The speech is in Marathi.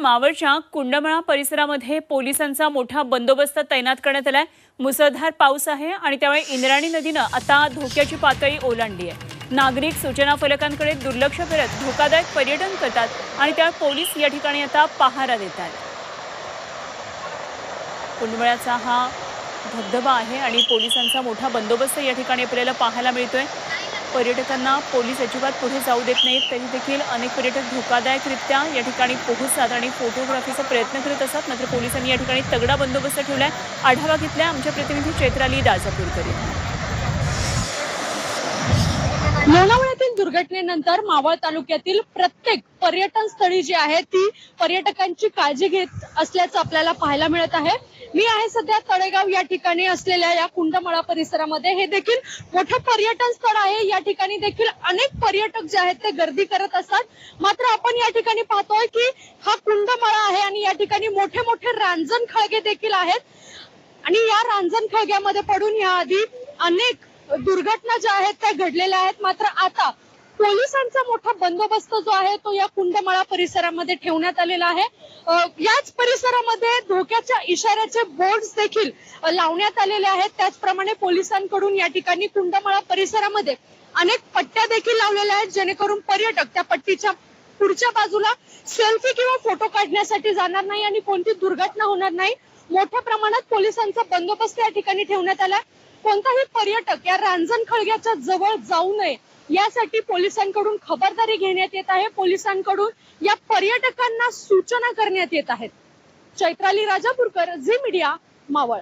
मावळच्या कुंडमळा परिसरामध्ये पोलिसांचा मोठा बंदोबस्त तैनात करण्यात आलाय. मुसळधार पाऊस आहे आणि त्यामुळे इंद्राणी नदीनं आता धोक्याची पातळी ओलांडली आहे. नागरिक सूचना फलकांकडे दुर्लक्ष करत धोकादायक पर्यटन करतात आणि त्या पोलीस या ठिकाणी आता पहारा देत आहेत कुंडमळ्याचा हा धबधबा आहे आणि पोलिसांचा मोठा बंदोबस्त या ठिकाणी आपल्याला पाहायला मिळतोय. पर्यटकांना पोलीस अजिबात पुढे जाऊ देत नाहीत. तरी देखील अनेक पर्यटक धोकादायकरित्या या ठिकाणी पोहोचतात आणि फोटोग्राफीचा प्रयत्न करत असतात. मात्र पोलिसांनी या ठिकाणी तगडा बंदोबस्त ठेवलाय. आढावा घेतलाय आमच्या प्रतिनिधी चैत्राली दाजापूरकर यांनी. दुर्घटनेनंतर मावळ तालुक्यातील प्रत्येक पर्यटन स्थळी जी आहे ती पर्यटकांची काळजी घेत असल्याचं आपल्याला पाहायला मिळत आहे. मी आहे सध्या तळेगाव या ठिकाणी असलेल्या या कुंडमळा परिसरामध्ये. हे देखील मोठं पर्यटन स्थळ आहे. या ठिकाणी देखील अनेक पर्यटक जे आहेत ते गर्दी करत असतात. मात्र आपण या ठिकाणी पाहतोय की हा कुंडमळा आहे आणि या ठिकाणी मोठे मोठे रांजण खळगे देखील आहेत. आणि या रांजण खळग्यामध्ये पडून या आधी अनेक दुर्घटना ज्या आहेत त्या घडलेल्या आहेत. मात्र आता पोलिसांचा मोठा बंदोबस्त जो आहे तो या कुंडमळा परिसरामध्ये ठेवण्यात आलेला आहे. याच परिसरामध्ये धोक्याच्या इशाऱ्याचे बोर्ड देखील लावण्यात आलेले आहेत. त्याचप्रमाणे पोलिसांकडून या ठिकाणी कुंडमळा परिसरामध्ये अनेक पट्ट्या देखील लावलेल्या आहेत जेणेकरून पर्यटक त्या पट्टीच्या पुढच्या बाजूला सेल्फी किंवा फोटो काढण्यासाठी जाणार नाही आणि कोणती दुर्घटना होणार नाही. मोठ्या प्रमाणात पोलिसांचा बंदोबस्त या ठिकाणी ठेवण्यात आला कोणताही पर्यटक या रांजण खळग्याच्या जवळ जाऊ नये. यासाठी पोलिसांकडून खबरदारी घेण्यात येत आहे. पोलिसांकडून या पर्यटकांना सूचना करण्यात येत आहेत. Chaitrali Rajapurkar Zee media Maval.